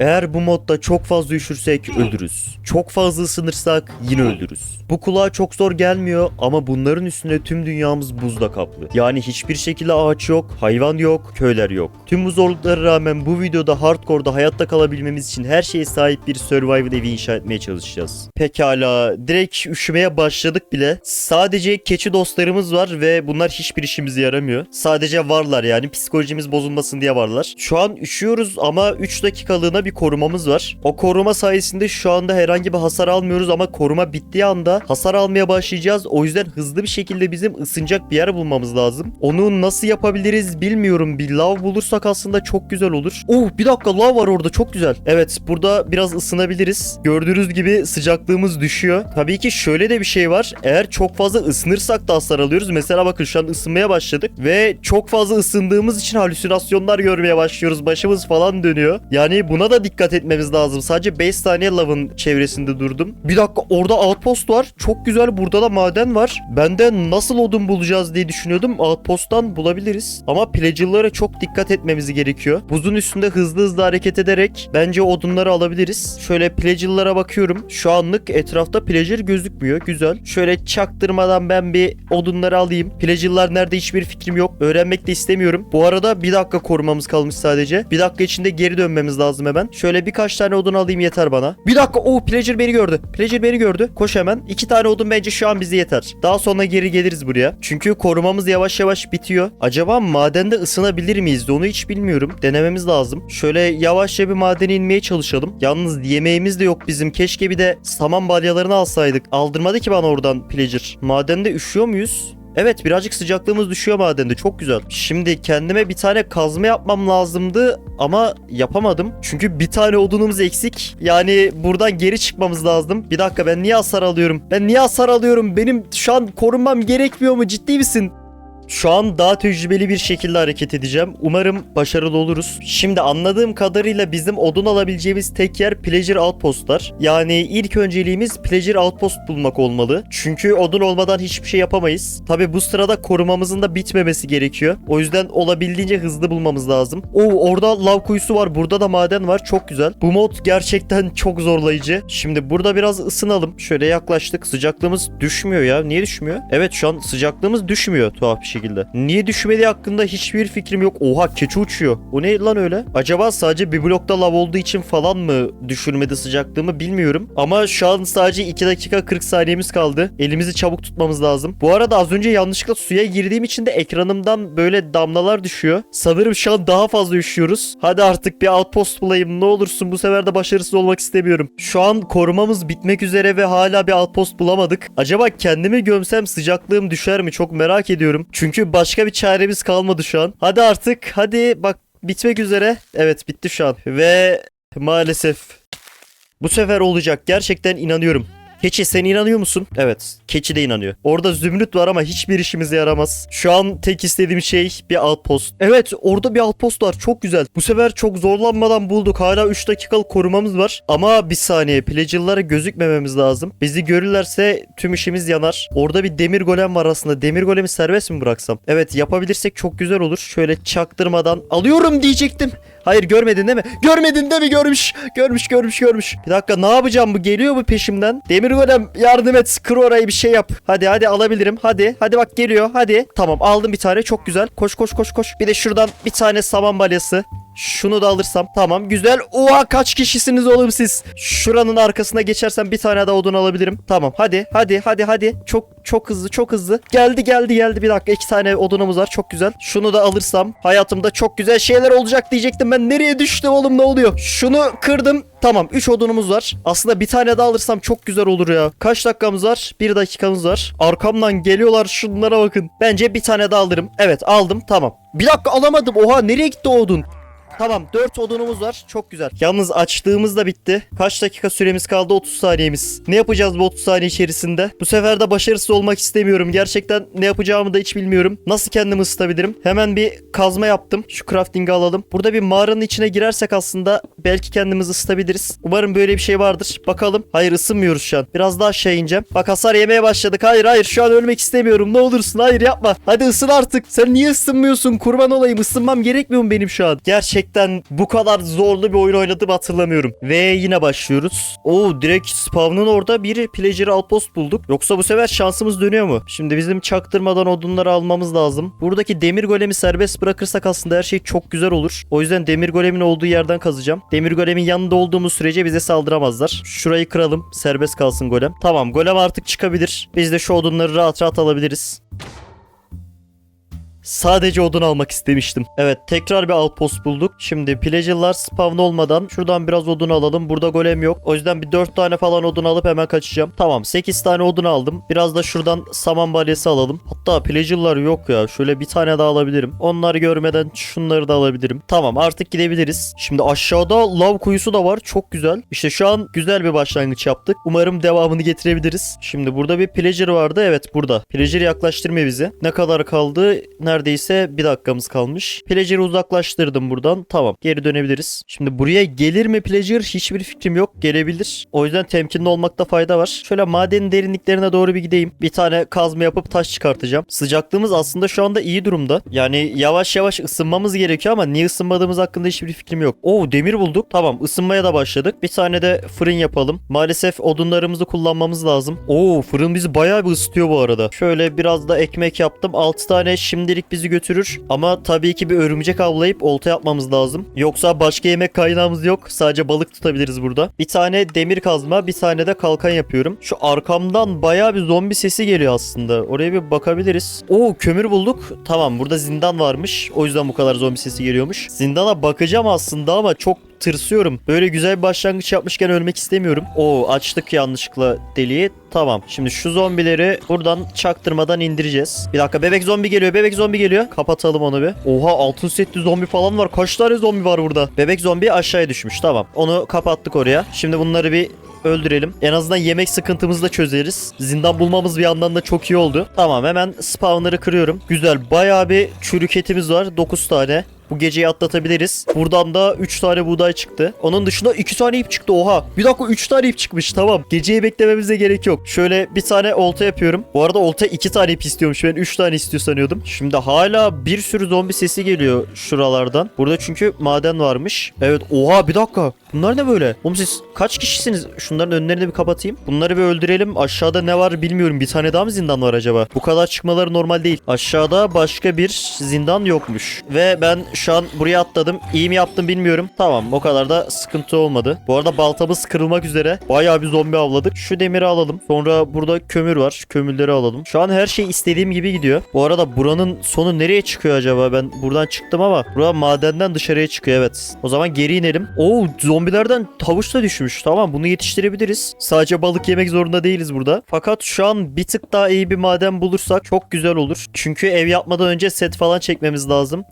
Eğer bu modda çok fazla üşürsek ölürüz. Çok fazla ısınırsak yine ölürüz. Bu kulağa çok zor gelmiyor ama bunların üstüne tüm dünyamız buzla kaplı. Yani hiçbir şekilde ağaç yok, hayvan yok, köyler yok. Tüm bu zorluklara rağmen bu videoda hardcore'da hayatta kalabilmemiz için her şeye sahip bir survival evi inşa etmeye çalışacağız. Pekala, direkt üşümeye başladık bile. Sadece keçi dostlarımız var ve bunlar hiçbir işimize yaramıyor. Sadece varlar yani psikolojimiz bozulmasın diye varlar. Şu an üşüyoruz ama 3 dakikalığına bir korumamız var. O koruma sayesinde şu anda herhangi bir hasar almıyoruz ama koruma bittiği anda hasar almaya başlayacağız. O yüzden hızlı bir şekilde bizim ısınacak bir yer bulmamız lazım. Onu nasıl yapabiliriz bilmiyorum. Bir lav bulursak aslında çok güzel olur. Oh bir dakika lav var orada çok güzel. Evet burada biraz ısınabiliriz. Gördüğünüz gibi sıcaklığımız düşüyor. Tabii ki şöyle de bir şey var. Eğer çok fazla ısınırsak da hasar alıyoruz. Mesela bakın şu an ısınmaya başladık ve çok fazla ısındığımız için halüsinasyonlar görmeye başlıyoruz. Başımız falan dönüyor. Yani buna da dikkat etmemiz lazım. Sadece 5 saniye lavın çevresinde durdum. Bir dakika orada outpost var. Çok güzel burada da maden var. Ben de nasıl odun bulacağız diye düşünüyordum. Outpost'tan bulabiliriz. Ama pillager'lara çok dikkat etmemiz gerekiyor. Buzun üstünde hızlı hızlı hareket ederek bence odunları alabiliriz. Şöyle pillager'lara bakıyorum. Şu anlık etrafta pillager gözükmüyor. Güzel. Şöyle çaktırmadan ben bir odunları alayım. Pillager'lar nerede hiçbir fikrim yok. Öğrenmek de istemiyorum. Bu arada bir dakika korumamız kalmış sadece. Bir dakika içinde geri dönmemiz lazım hemen. Şöyle birkaç tane odun alayım yeter bana. Bir dakika. Oh pillager beni gördü. Pillager beni gördü. Koş hemen. İki tane odun bence şu an bize yeter. Daha sonra geri geliriz buraya. Çünkü korumamız yavaş yavaş bitiyor. Acaba madende ısınabilir miyiz de onu hiç bilmiyorum. Denememiz lazım. Şöyle yavaşça bir madene inmeye çalışalım. Yalnız yemeğimiz de yok bizim. Keşke bir de saman balyalarını alsaydık. Aldırmadı ki bana oradan pillager. Madende üşüyor muyuz? Evet birazcık sıcaklığımız düşüyor madende çok güzel. Şimdi kendime bir tane kazma yapmam lazımdı ama yapamadım. Çünkü bir tane odunumuz eksik. Yani buradan geri çıkmamız lazım. Bir dakika ben niye hasar alıyorum? Ben niye hasar alıyorum? Benim şu an korunmam gerekmiyor mu? Ciddi misin? Şu an daha tecrübeli bir şekilde hareket edeceğim. Umarım başarılı oluruz. Şimdi anladığım kadarıyla bizim odun alabileceğimiz tek yer Pleasure Outpost'lar. Yani ilk önceliğimiz Pleasure Outpost bulmak olmalı. Çünkü odun olmadan hiçbir şey yapamayız. Tabi bu sırada korumamızın da bitmemesi gerekiyor. O yüzden olabildiğince hızlı bulmamız lazım. Oo orada lav kuyusu var. Burada da maden var. Çok güzel. Bu mod gerçekten çok zorlayıcı. Şimdi burada biraz ısınalım. Şöyle yaklaştık. Sıcaklığımız düşmüyor ya. Niye düşmüyor? Evet şu an sıcaklığımız düşmüyor tuhaf bir şekilde. Niye düşmediği hakkında hiçbir fikrim yok. Oha keçi uçuyor. O ne lan öyle? Acaba sadece bir blokta lav olduğu için falan mı düşürmedi sıcaklığımı bilmiyorum. Ama şu an sadece 2 dakika 40 saniyemiz kaldı. Elimizi çabuk tutmamız lazım. Bu arada az önce yanlışlıkla suya girdiğim için de ekranımdan böyle damlalar düşüyor. Sanırım şu an daha fazla üşüyoruz. Hadi artık bir outpost bulayım. Ne olursun bu sefer de başarısız olmak istemiyorum. Şu an korumamız bitmek üzere ve hala bir outpost bulamadık. Acaba kendimi gömsem sıcaklığım düşer mi? Çok merak ediyorum. Çünkü başka bir çaremiz kalmadı şu an. Hadi artık. Hadi bak bitmek üzere. Evet bitti şu an. Ve maalesef bu sefer olacak. Gerçekten inanıyorum. Keçi sen inanıyor musun? Evet. Keçi de inanıyor. Orada zümrüt var ama hiçbir işimize yaramaz. Şu an tek istediğim şey bir outpost. Evet orada bir outpost var. Çok güzel. Bu sefer çok zorlanmadan bulduk. Hala 3 dakikalık korumamız var. Ama bir saniye. Pillager'lara gözükmememiz lazım. Bizi görürlerse tüm işimiz yanar. Orada bir demir golem var aslında. Demir golemi serbest mi bıraksam? Evet yapabilirsek çok güzel olur. Şöyle çaktırmadan alıyorum diyecektim. Hayır görmedin değil mi? Görmedin değil mi? Görmüş. Görmüş görmüş görmüş. Bir dakika ne yapacağım bu? Geliyor mu peşimden? Demir golem yardım et. Kır orayı bir şey yap. Hadi hadi alabilirim. Hadi. Hadi bak geliyor. Hadi. Tamam aldım bir tane. Çok güzel. Koş koş koş koş. Bir de şuradan bir tane saman balyası. Şunu da alırsam tamam güzel. Oha kaç kişisiniz oğlum siz? Şuranın arkasına geçersem bir tane daha odun alabilirim. Tamam hadi hadi hadi hadi. Çok çok hızlı çok hızlı. Geldi geldi geldi bir dakika iki tane odunumuz var çok güzel. Şunu da alırsam hayatımda çok güzel şeyler olacak diyecektim ben. Nereye düştüm oğlum ne oluyor? Şunu kırdım. Tamam 3 odunumuz var. Aslında bir tane daha alırsam çok güzel olur ya. Kaç dakikamız var? 1 dakikamız var. Arkamdan geliyorlar şunlara bakın. Bence bir tane daha alırım. Evet aldım tamam. Bir dakika alamadım. Oha nereye gitti o odun? Tamam 4 odunumuz var. Çok güzel. Yalnız açtığımız da bitti. Kaç dakika süremiz kaldı? 30 saniyemiz. Ne yapacağız bu 30 saniye içerisinde? Bu sefer de başarısız olmak istemiyorum. Gerçekten ne yapacağımı da hiç bilmiyorum. Nasıl kendimi ısıtabilirim? Hemen bir kazma yaptım. Şu crafting'i alalım. Burada bir mağaranın içine girersek aslında belki kendimizi ısıtabiliriz. Umarım böyle bir şey vardır. Bakalım. Hayır ısınmıyoruz şu an. Biraz daha aşağı ineceğim. Bak hasar yemeye başladık. Hayır hayır şu an ölmek istemiyorum. Ne olursun hayır yapma. Hadi ısın artık. Sen niye ısınmıyorsun? Kurban olayım. Isınmam gerekmiyor mu benim şu an? Gerçekten gerçekten bu kadar zorlu bir oyun oynadım hatırlamıyorum. Ve yine başlıyoruz. Oo direkt spawn'ın orada bir pleasure outpost bulduk. Yoksa bu sefer şansımız dönüyor mu? Şimdi bizim çaktırmadan odunları almamız lazım. Buradaki demir golemi serbest bırakırsak aslında her şey çok güzel olur. O yüzden demir golemin olduğu yerden kazacağım. Demir golemin yanında olduğumuz sürece bize saldıramazlar. Şurayı kıralım. Serbest kalsın golem. Tamam golem artık çıkabilir. Biz de şu odunları rahat rahat alabiliriz. Sadece odun almak istemiştim. Evet tekrar bir outpost bulduk. Şimdi pillager'lar spawn olmadan şuradan biraz odun alalım. Burada golem yok. O yüzden bir 4 tane falan odun alıp hemen kaçacağım. Tamam 8 tane odun aldım. Biraz da şuradan saman balyası alalım. Hatta pillager'lar yok ya. Şöyle bir tane daha alabilirim. Onları görmeden şunları da alabilirim. Tamam artık gidebiliriz. Şimdi aşağıda lav kuyusu da var. Çok güzel. İşte şu an güzel bir başlangıç yaptık. Umarım devamını getirebiliriz. Şimdi burada bir pillager vardı. Evet burada. Pillager yaklaştırmıyor bizi. Ne kadar kaldı? Neredeyse bir dakikamız kalmış. Pillager'ı uzaklaştırdım buradan. Tamam. Geri dönebiliriz. Şimdi buraya gelir mi Pillager? Hiçbir fikrim yok. Gelebilir. O yüzden temkinli olmakta fayda var. Şöyle madenin derinliklerine doğru bir gideyim. Bir tane kazma yapıp taş çıkartacağım. Sıcaklığımız aslında şu anda iyi durumda. Yani yavaş yavaş ısınmamız gerekiyor ama niye ısınmadığımız hakkında hiçbir fikrim yok. Oo demir bulduk. Tamam ısınmaya da başladık. Bir tane de fırın yapalım. Maalesef odunlarımızı kullanmamız lazım. Oo fırın bizi bayağı bir ısıtıyor bu arada. Şöyle biraz da ekmek yaptım. 6 tane şimdilik bizi götürür. Ama tabii ki bir örümcek avlayıp olta yapmamız lazım. Yoksa başka yemek kaynağımız yok. Sadece balık tutabiliriz burada. Bir tane demir kazma, bir tane de kalkan yapıyorum. Şu arkamdan bayağı bir zombi sesi geliyor aslında. Oraya bir bakabiliriz. Oo kömür bulduk. Tamam burada zindan varmış. O yüzden bu kadar zombi sesi geliyormuş. Zindana bakacağım aslında ama çok tırsıyorum. Böyle güzel bir başlangıç yapmışken ölmek istemiyorum. Oo açtık yanlışlıkla deliği. Tamam. Şimdi şu zombileri buradan çaktırmadan indireceğiz. Bir dakika bebek zombi geliyor. Bebek zombi geliyor. Kapatalım onu bir. Oha altın setli zombi falan var. Kaç tane zombi var burada? Bebek zombi aşağıya düşmüş. Tamam. Onu kapattık oraya. Şimdi bunları bir öldürelim. En azından yemek sıkıntımızı da çözeriz. Zindan bulmamız bir yandan da çok iyi oldu. Tamam hemen spawner'ı kırıyorum. Güzel. Bayağı bir çürük etimiz var. 9 tane. Bu geceyi atlatabiliriz. Buradan da 3 tane buğday çıktı. Onun dışında 2 tane ip çıktı. Oha. Bir dakika 3 tane ip çıkmış. Tamam. Geceyi beklememize gerek yok. Şöyle bir tane olta yapıyorum. Bu arada olta 2 tane ip istiyormuş. Ben 3 tane istiyor sanıyordum. Şimdi hala bir sürü zombi sesi geliyor şuralardan. Burada çünkü maden varmış. Evet. Oha bir dakika. Bunlar ne böyle? Oğlum siz kaç kişisiniz? Şunların önlerini bir kapatayım. Bunları bir öldürelim. Aşağıda ne var bilmiyorum. Bir tane daha mı zindan var acaba? Bu kadar çıkmaları normal değil. Aşağıda başka bir zindan yokmuş. Ve ben şu an buraya atladım. İyi mi yaptım bilmiyorum. Tamam o kadar da sıkıntı olmadı. Bu arada baltamız kırılmak üzere. Bayağı bir zombi avladık. Şu demiri alalım. Sonra burada kömür var. Kömürleri alalım. Şu an her şey istediğim gibi gidiyor. Bu arada buranın sonu nereye çıkıyor acaba? Ben buradan çıktım ama bura madenden dışarıya çıkıyor evet. O zaman geri inelim. Oo zombilerden havuç da düşmüş. Tamam bunu yetiştirebiliriz. Sadece balık yemek zorunda değiliz burada. Fakat şu an bir tık daha iyi bir maden bulursak çok güzel olur. Çünkü ev yapmadan önce set falan çekmemiz lazım.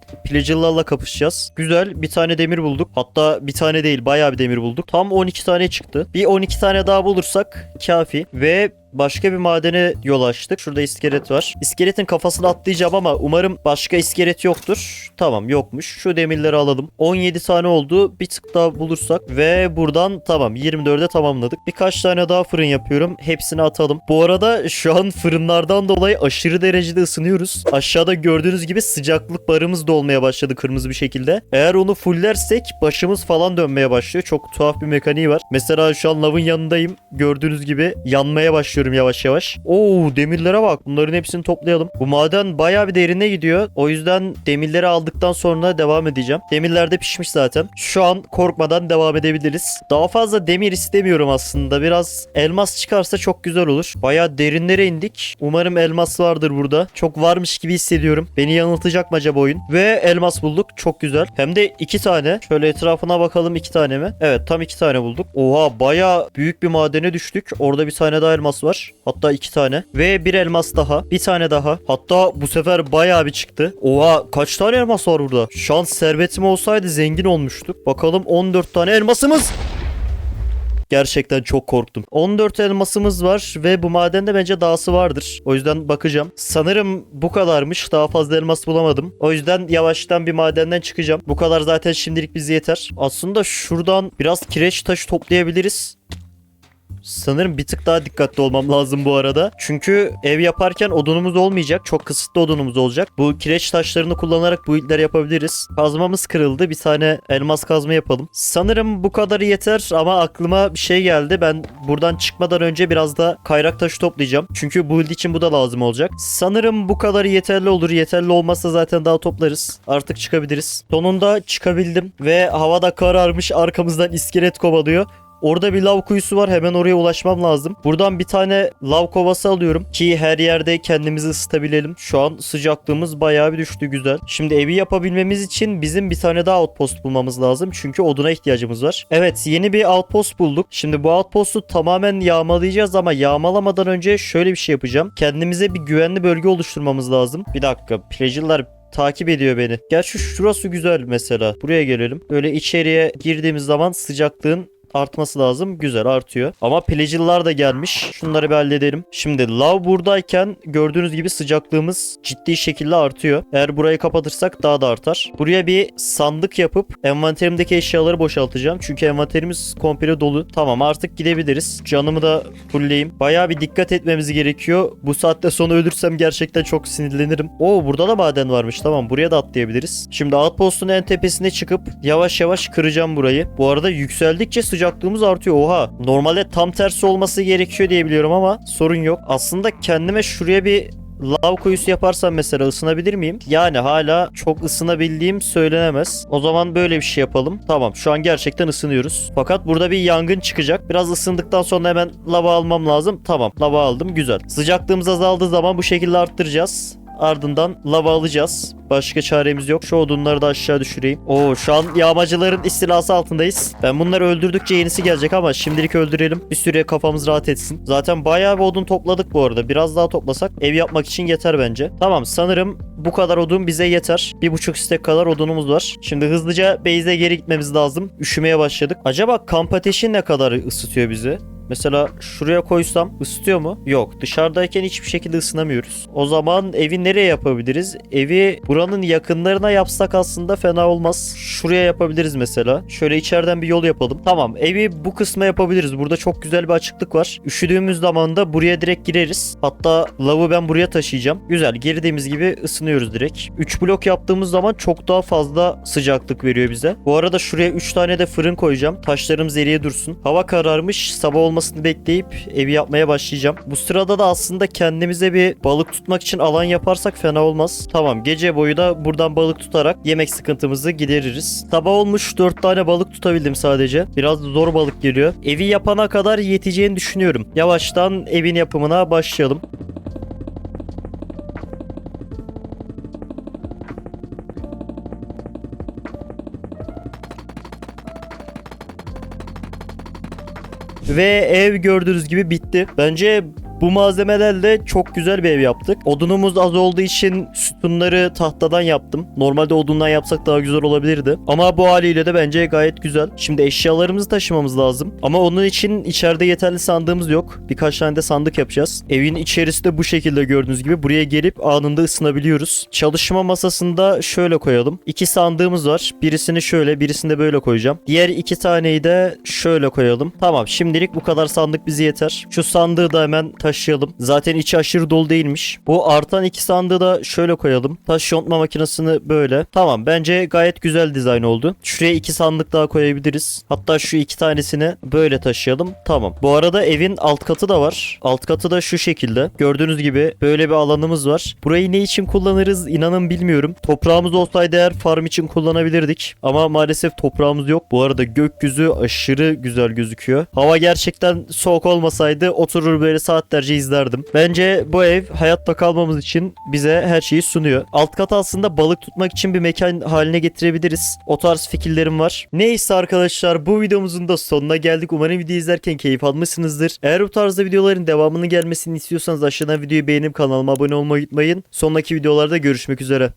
Pillager'larla kapışacağız. Güzel bir tane demir bulduk. Hatta bir tane değil bayağı bir demir bulduk. Tam 12 tane çıktı. Bir 12 tane daha bulursak kafi. Ve başka bir madene yol açtık. Şurada iskelet var. İskeletin kafasını atlayacağım ama umarım başka iskelet yoktur. Tamam yokmuş. Şu demirleri alalım. 17 tane oldu. Bir tık daha bulursak ve buradan tamam 24'e tamamladık. Birkaç tane daha fırın yapıyorum. Hepsini atalım. Bu arada şu an fırınlardan dolayı aşırı derecede ısınıyoruz. Aşağıda gördüğünüz gibi sıcaklık barımız dolmaya başladı kırmızı bir şekilde. Eğer onu fullersek başımız falan dönmeye başlıyor. Çok tuhaf bir mekaniği var. Mesela şu an lavın yanındayım. Gördüğünüz gibi yanmaya başlıyor yavaş yavaş. Oo demirlere bak. Bunların hepsini toplayalım. Bu maden bayağı bir derine gidiyor. O yüzden demirleri aldıktan sonra devam edeceğim. Demirler de pişmiş zaten. Şu an korkmadan devam edebiliriz. Daha fazla demir istemiyorum aslında. Biraz elmas çıkarsa çok güzel olur. Bayağı derinlere indik. Umarım elmas vardır burada. Çok varmış gibi hissediyorum. Beni yanıltacak mı acaba oyun? Ve elmas bulduk. Çok güzel. Hem de iki tane. Şöyle etrafına bakalım iki tane mi? Evet tam iki tane bulduk. Oha bayağı büyük bir madene düştük. Orada bir tane daha elmas var. Hatta iki tane. Ve bir elmas daha. Bir tane daha. Hatta bu sefer bayağı bir çıktı. Oha kaç tane elmas var burada? Şans servetim olsaydı zengin olmuştuk. Bakalım 14 tane elmasımız. Gerçekten çok korktum. 14 elmasımız var ve bu madende bence dahası vardır. O yüzden bakacağım. Sanırım bu kadarmış. Daha fazla elmas bulamadım. O yüzden yavaştan bir madenden çıkacağım. Bu kadar zaten şimdilik bize yeter. Aslında şuradan biraz kireç taşı toplayabiliriz. Sanırım bir tık daha dikkatli olmam lazım bu arada. Çünkü ev yaparken odunumuz olmayacak. Çok kısıtlı odunumuz olacak. Bu kireç taşlarını kullanarak bu illeri yapabiliriz. Kazmamız kırıldı. Bir tane elmas kazma yapalım. Sanırım bu kadarı yeter ama aklıma bir şey geldi. Ben buradan çıkmadan önce biraz da kayrak taşı toplayacağım. Çünkü build için bu da lazım olacak. Sanırım bu kadarı yeterli olur. Yeterli olmazsa zaten daha toplarız. Artık çıkabiliriz. Sonunda çıkabildim ve havada kararmış arkamızdan iskelet kovalıyor. Orada bir lav kuyusu var. Hemen oraya ulaşmam lazım. Buradan bir tane lav kovası alıyorum ki her yerde kendimizi ısıtabilelim. Şu an sıcaklığımız bayağı bir düştü güzel. Şimdi evi yapabilmemiz için bizim bir tane daha outpost bulmamız lazım. Çünkü oduna ihtiyacımız var. Evet yeni bir outpost bulduk. Şimdi bu outpostu tamamen yağmalayacağız ama yağmalamadan önce şöyle bir şey yapacağım. Kendimize bir güvenli bölge oluşturmamız lazım. Bir dakika. Pleasure'lar takip ediyor beni. Gerçi şurası güzel mesela. Buraya gelelim. Böyle içeriye girdiğimiz zaman sıcaklığın artması lazım. Güzel artıyor. Ama pillager'lar da gelmiş. Şunları bir halledelim. Şimdi lav buradayken gördüğünüz gibi sıcaklığımız ciddi şekilde artıyor. Eğer burayı kapatırsak daha da artar. Buraya bir sandık yapıp envanterimdeki eşyaları boşaltacağım. Çünkü envanterimiz komple dolu. Tamam artık gidebiliriz. Canımı da fullleyeyim. Bayağı bir dikkat etmemiz gerekiyor. Bu saatte sonra ölürsem gerçekten çok sinirlenirim. Oo burada da maden varmış. Tamam buraya da atlayabiliriz. Şimdi outpost'un en tepesine çıkıp yavaş yavaş kıracağım burayı. Bu arada yükseldikçe sıcaklığımız artıyor. Oha. Normalde tam tersi olması gerekiyor diye biliyorum ama sorun yok. Aslında kendime şuraya bir lav kuyusu yaparsam mesela ısınabilir miyim? Yani hala çok ısınabildiğim söylenemez. O zaman böyle bir şey yapalım. Tamam şu an gerçekten ısınıyoruz. Fakat burada bir yangın çıkacak. Biraz ısındıktan sonra hemen lava almam lazım. Tamam lava aldım güzel. Sıcaklığımız azaldığı zaman bu şekilde arttıracağız. Ardından lava alacağız. Başka çaremiz yok. Şu odunları da aşağı düşüreyim. Oo şu an yağmacıların istilası altındayız. Ben bunları öldürdükçe yenisi gelecek ama şimdilik öldürelim. Bir süre kafamız rahat etsin. Zaten bayağı bir odun topladık bu arada. Biraz daha toplasak ev yapmak için yeter bence. Tamam sanırım bu kadar odun bize yeter. Bir buçuk stek kadar odunumuz var. Şimdi hızlıca base'e geri gitmemiz lazım. Üşümeye başladık. Acaba kamp ateşi ne kadar ısıtıyor bizi? Mesela şuraya koysam ısıtıyor mu? Yok. Dışarıdayken hiçbir şekilde ısınamıyoruz. O zaman evi nereye yapabiliriz? Evi buranın yakınlarına yapsak aslında fena olmaz. Şuraya yapabiliriz mesela. Şöyle içeriden bir yol yapalım. Tamam evi bu kısma yapabiliriz. Burada çok güzel bir açıklık var. Üşüdüğümüz zaman da buraya direkt gireriz. Hatta lavı ben buraya taşıyacağım. Güzel. Girdiğimiz gibi ısınıyoruz direkt. 3 blok yaptığımız zaman çok daha fazla sıcaklık veriyor bize. Bu arada şuraya 3 tane de fırın koyacağım. Taşlarımız eriye dursun. Hava kararmış. Sabah olmasını bekleyip evi yapmaya başlayacağım. Bu sırada da aslında kendimize bir balık tutmak için alan yaparsak fena olmaz. Tamam gece boyu da buradan balık tutarak yemek sıkıntımızı gideririz. Sabah olmuş 4 tane balık tutabildim sadece. Biraz zor balık geliyor. Evi yapana kadar yeteceğini düşünüyorum. Yavaştan evin yapımına başlayalım. Ve ev gördüğünüz gibi bitti. Bence bu malzemelerle çok güzel bir ev yaptık. Odunumuz az olduğu için sütunları tahtadan yaptım. Normalde odundan yapsak daha güzel olabilirdi. Ama bu haliyle de bence gayet güzel. Şimdi eşyalarımızı taşımamız lazım. Ama onun için içeride yeterli sandığımız yok. Birkaç tane de sandık yapacağız. Evin içerisi de bu şekilde gördüğünüz gibi. Buraya gelip anında ısınabiliyoruz. Çalışma masasında şöyle koyalım. İki sandığımız var. Birisini şöyle birisini de böyle koyacağım. Diğer iki taneyi de şöyle koyalım. Tamam şimdilik bu kadar sandık bize yeter. Şu sandığı da hemen taşıyalım. Zaten içi aşırı dolu değilmiş. Bu artan iki sandığı da şöyle koyalım. Taş yontma makinesini böyle. Tamam bence gayet güzel dizayn oldu. Şuraya iki sandık daha koyabiliriz. Hatta şu iki tanesini böyle taşıyalım. Tamam. Bu arada evin alt katı da var. Alt katı da şu şekilde. Gördüğünüz gibi böyle bir alanımız var. Burayı ne için kullanırız inanın bilmiyorum. Toprağımız olsaydı eğer farm için kullanabilirdik. Ama maalesef toprağımız yok. Bu arada gökyüzü aşırı güzel gözüküyor. Hava gerçekten soğuk olmasaydı oturur böyle saatlerce izlerdim. Bence bu ev hayatta kalmamız için bize her şeyi sunuyor. Alt kat aslında balık tutmak için bir mekan haline getirebiliriz. O tarz fikirlerim var. Neyse arkadaşlar bu videomuzun da sonuna geldik. Umarım videoyu izlerken keyif almışsınızdır. Eğer bu tarzda videoların devamını gelmesini istiyorsanız aşağıdan videoyu beğenip kanalıma abone olmayı unutmayın. Sonraki videolarda görüşmek üzere.